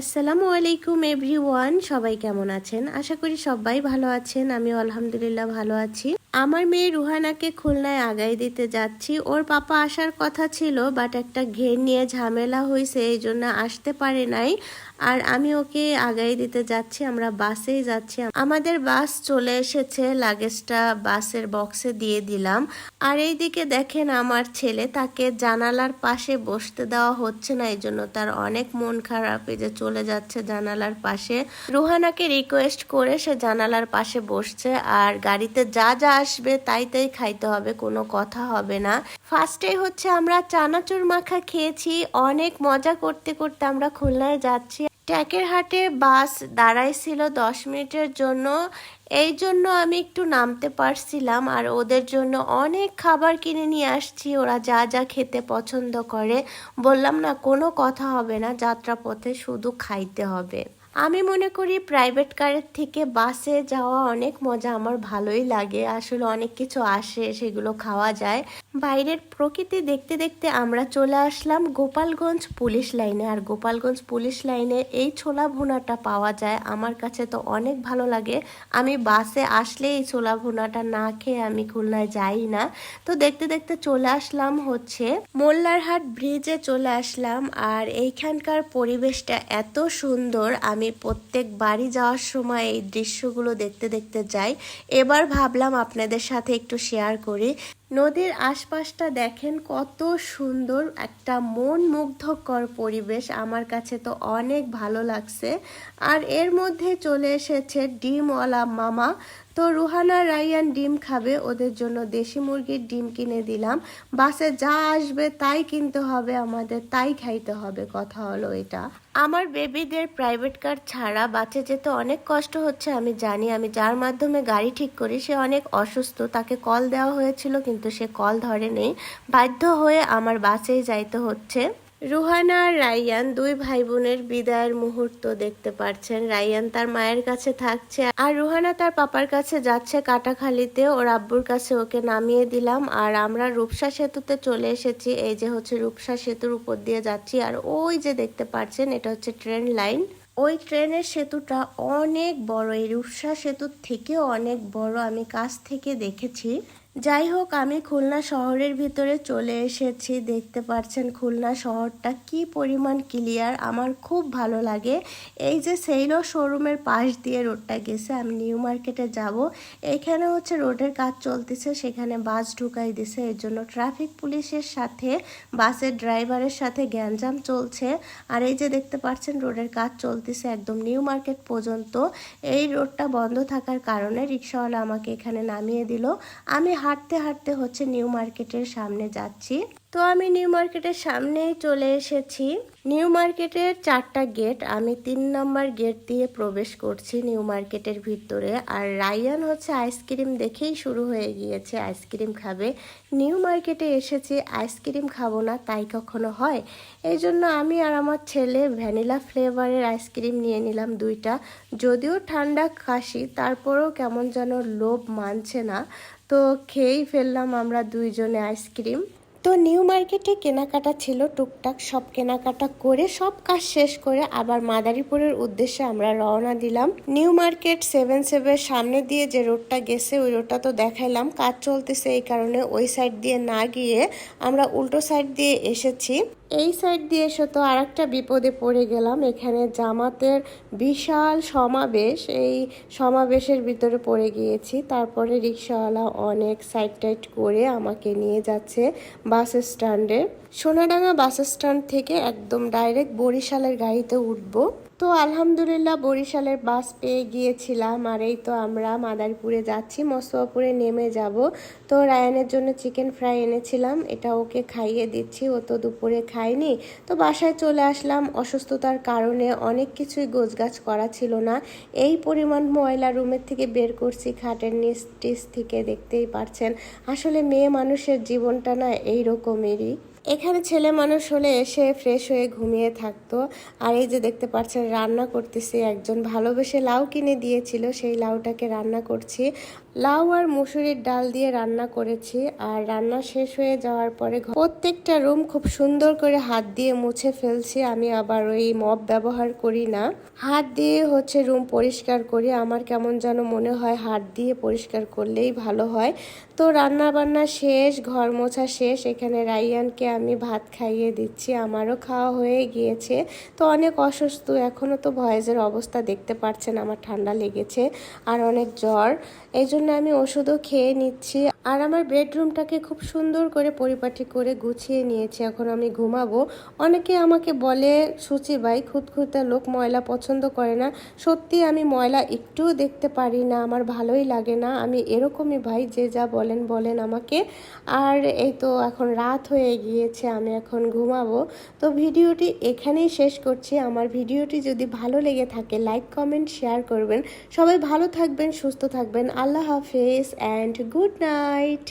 আসসালামু আলাইকুম এভরিওয়ান, সবাই কেমন আছেন? আশা করি সবাই ভালো আছেন আমি আলহামদুলিল্লাহ ভালো আছি। আমার মেয়ে রুহানাকে খুলনায় আগাই দিতে যাচ্ছি। ওর পাপা আসার কথা ছিল বাট একটা ঘের নিয়ে ঝামেলা হয়েছে এই জন্য আসতে পারে নাই। আর আমি ওকে আগাই দিতে যাচ্ছি, আমরা বাসেই যাচ্ছি। আমাদের বাস চলে এসেছে, লাগেজটা বাসের বক্সে দিয়ে দিলাম। আর এইদিকে দেখেন আমার ছেলে, তাকে জানালার পাশে বসতে দেওয়া হচ্ছে না, এই জন্য তার অনেক মন খারাপ, এই যে চলে যাচ্ছে জানালার পাশে। রুহানাকে রিকোয়েস্ট করে সে জানালার পাশে বসছে, আর গাড়িতে যা যা আসবে, তাই তাই খাইতে হবে, কোনো কথা হবে না। ফার্স্টে হচ্ছে আমরা চানাচুর মাখা খেয়েছি, অনেক মজা করতে করতে আমরা খুলনায় যাচ্ছি। ট্যাকের হাটে বাস দাঁড়াইছিল দশ মিনিটের জন্য। এই জন্য আমি একটু নামতে পারছিলাম আর ওদের জন্য অনেক খাবার কিনে নিয়ে আসছি। ওরা যা যা খেতে পছন্দ করে। বললাম, না, কোনো কথা হবে না, যাত্রাপথে শুধু খাইতে হবে। আমি মনে করি প্রাইভেট কারের থেকে বাসে যাওয়া অনেক মজা, আমার ভালোই লাগে। আসলে অনেক কিছু আসে, সেগুলো খাওয়া যায়। বাইরের প্রকৃতি দেখতে দেখতে আমরা চলে আসলাম গোপালগঞ্জ পুলিশ লাইনে। আর গোপালগঞ্জ পুলিশ লাইনে এই ছোলা ভুনাটা পাওয়া যায়। আমার কাছে তো অনেক ভালো লাগে। আমি বাসে আসলে এই ছোলা ভুনাটা না খেয়ে আমি খুলনায় যাই না। তো দেখতে দেখতে চলে আসলাম হচ্ছে মোল্লারহাট ব্রিজে চলে আসলাম। আর এইখানকার পরিবেশটা এত সুন্দর। আমি প্রত্যেক বাড়ি যাওয়ার সময় এই দৃশ্যগুলো দেখতে দেখতে যাই। এবার ভাবলাম আপনাদের সাথে একটু শেয়ার করি। নদীর আশপাশটা দেখেন কত সুন্দর একটা মন মুগ্ধকর পরিবেশ আমার কাছে তো অনেক ভালো লাগছে। আর এর মধ্যে চলে এসেছে ডিমওয়ালা মামা। তো রুহানা, রাইয়ান ডিম খাবে, ওদের জন্য দেশি মুরগির ডিম কিনে দিলাম। বাসে যা আসবে তাই কিনতে হবে, আমাদের তাই খাইতে হবে, কথা হলো এটা। আমার বেবিদের প্রাইভেট কার ছাড়া বাসে যেতে অনেক কষ্ট হচ্ছে, আমি জানি। আমি যার মাধ্যমে গাড়ি ঠিক করি, সে অনেক অসুস্থ। তাকে কল দেওয়া হয়েছিল, কিন্তু সে কল ধরেনি। বাধ্য হয়ে আমার বাসেই যাইতে হচ্ছে। রুহানা আর রাইয়ান দুই ভাই বোনের বিদায়ের মুহূর্ত দেখতে পাচ্ছেন রাইয়ান তার মায়ের কাছে থাকছে আর রুহানা তার পাপার কাছে যাচ্ছে কাটাখালিতে। ওর আব্বুর কাছে ওকে নামিয়ে দিলাম আর আমরা রূপসা সেতুতে চলে এসেছি। এই যে হচ্ছে রূপসা সেতুর উপর দিয়ে যাচ্ছি আর ওই যে দেখতে পাচ্ছেন এটা হচ্ছে ট্রেন লাইন। ওই ট্রেনের সেতুটা অনেক বড়, এই রূপসা সেতুর থেকেও অনেক বড় আমি কাছ থেকে দেখেছি। যাই হোক, আমি খুলনা শহরের ভিতরে চলে এসেছি। দেখতে পাচ্ছেন খুলনা শহরটা কি পরিমাণ ক্লিয়ার আমার খুব ভালো লাগে। এই যে সেইলো শোরুমের পাশ দিয়ে রোডটা গেছে, আমি নিউ মার্কেটে যাব। এখানে হচ্ছে রোডের কাজ চলতেছে, সেখানে বাস ঢুকাই দিছে। এর জন্য ট্রাফিক পুলিশের সাথে বাসের ড্রাইভারের সাথে গ্যাঞ্জাম চলছে। আর এই যে দেখতে পাচ্ছেন রোডের কাজ চলতেছে একদম নিউ মার্কেট পর্যন্ত। এই রোডটা বন্ধ থাকার কারণে রিক্সাওয়ালা আমাকে এখানে নামিয়ে দিল। আমি হাঁটতে হাঁটতে হচ্ছে নিউ মার্কেটের সামনে যাচ্ছি। তো আমি নিউ মার্কেটের সামনেই চলে এসেছি। নিউ মার্কেটের চারটা গেট, আমি তিন নম্বর গেট দিয়ে প্রবেশ করছি নিউ মার্কেটের ভিতরে। আর রায়ান হচ্ছে আইসক্রিম দেখেই শুরু হয়ে গিয়েছে, আইসক্রিম খাবে। নিউ মার্কেটে এসেছি, আইসক্রিম খাব না, তাই কখনো হয়? এই জন্য আমি আর আমার ছেলে ভ্যানিলা ফ্লেভারের আইসক্রিম নিয়ে নিলাম দুইটা। যদিও ঠান্ডা কাশি তারপরেও কেমন যেন লোভ মানছে না। তো খেয়েই ফেললাম আমরা দুইজনে আইসক্রিম। তো নিউ মার্কেটে কেনাকাটা ছিল টুকটাক, সব কেনাকাটা করে, সব কাজ শেষ করে আবার মাদারীপুরের উদ্দেশ্যে আমরা রওনা দিলাম। নিউ মার্কেট সেভেন সেভের সামনে দিয়ে যে রোডটা গেছে, ওই রোডটা তো দেখাইলাম। কাজ চলতেছে এই কারণে ওই সাইড দিয়ে না গিয়ে আমরা উল্টো সাইড দিয়ে এসেছি। এই সাইড দিয়ে এসে তো আর একটা বিপদে পড়ে গেলাম। এখানে জামাতের বিশাল সমাবেশ, এই সমাবেশের ভিতরে পড়ে গিয়েছি। তারপরে রিক্সাওয়ালা অনেক সাইড টাইড করে আমাকে নিয়ে যাচ্ছে। বাস স্ট্যান্ডে সোনাডাঙ্গা বাস স্ট্যান্ড থেকে একদম ডাইরেক্ট বরিশালের গাড়িতে উঠবো। তো আলহামদুলিল্লাহ বরিশালের বাস পেয়ে গিয়েছিলাম। আর এই তো আমরা মাদারপুরে যাচ্ছি মসুয়াপুরে নেমে যাব। তো রায়ানের জন্য চিকেন ফ্রাই এনেছিলাম, এটা ওকে খাইয়ে দিচ্ছি, ও তো দুপুরে খায়নি। তো বাসায় চলে আসলাম, অসুস্থতার কারণে অনেক কিছুই গোছগাছ করা ছিল না। এই পরিমাণ ময়লা রুমের থেকে বের করছি, খাটের নিচ টিচ থেকে, দেখতেই পারছেন। আসলে মেয়ে মানুষের জীবনটা না এই রকমেরই এখানে ছেলে মানুষ হলে এসে ফ্রেশ হয়ে ঘুমিয়ে থাকতো। আর এই যে দেখতে পাচ্ছেন, রান্না করতেছি। একজন ভালোবেসে লাউ কিনে দিয়েছিল, সেই লাউটাকে রান্না করছি। লাউ আর মুসুরির ডাল দিয়ে রান্না করেছি আর রান্না শেষ হয়ে যাওয়ার পরে প্রত্যেকটা রুম খুব সুন্দর করে হাত দিয়ে মুছে ফেলছি। আমি আবার ওই মপ ব্যবহার করি না। হাত দিয়ে হচ্ছে রুম পরিষ্কার করি। আমার কেমন যেন মনে হয় হাত দিয়ে পরিষ্কার করলেই ভালো হয়। তো রান্না বান্না শেষ, ঘর মোছা শেষ। এখানে রাইয়ানকে আমি ভাত খাইয়ে দিচ্ছি। আমারও খাওয়া হয়ে গিয়েছে। তো অনেক অসুস্থ। এখনও তো ভয়েসের অবস্থা দেখতে পাচ্ছেন আমার ঠান্ডা লেগেছে আর অনেক জ্বর। এই জন্য আমি ওষুধও খেয়ে নিচ্ছি। আর আমার বেডরুমটাকে খুব সুন্দর করে পরিপাটি করে গুছিয়ে নিয়েছি। এখন আমি ঘুমাবো। অনেকে আমাকে বলে, সুচি ভাই, খুঁতখুঁতে লোক ময়লা পছন্দ করে না। সত্যি আমি ময়লা একটুও দেখতে পারি না। আমার ভালোই লাগে না। আমি এরকমই ভাই, যে যা বলেন বলেন আমাকে। আর এই তো এখন রাত হয়ে গিয়েছে, আমি এখন ঘুমাবো। তো ভিডিওটি এখানেই শেষ করছি। আমার ভিডিওটি যদি ভালো লেগে থাকে, লাইক, কমেন্ট, শেয়ার করবেন। সবাই ভালো থাকবেন, সুস্থ থাকবেন। আল্লাহ হাফেজ অ্যান্ড গুড নাইট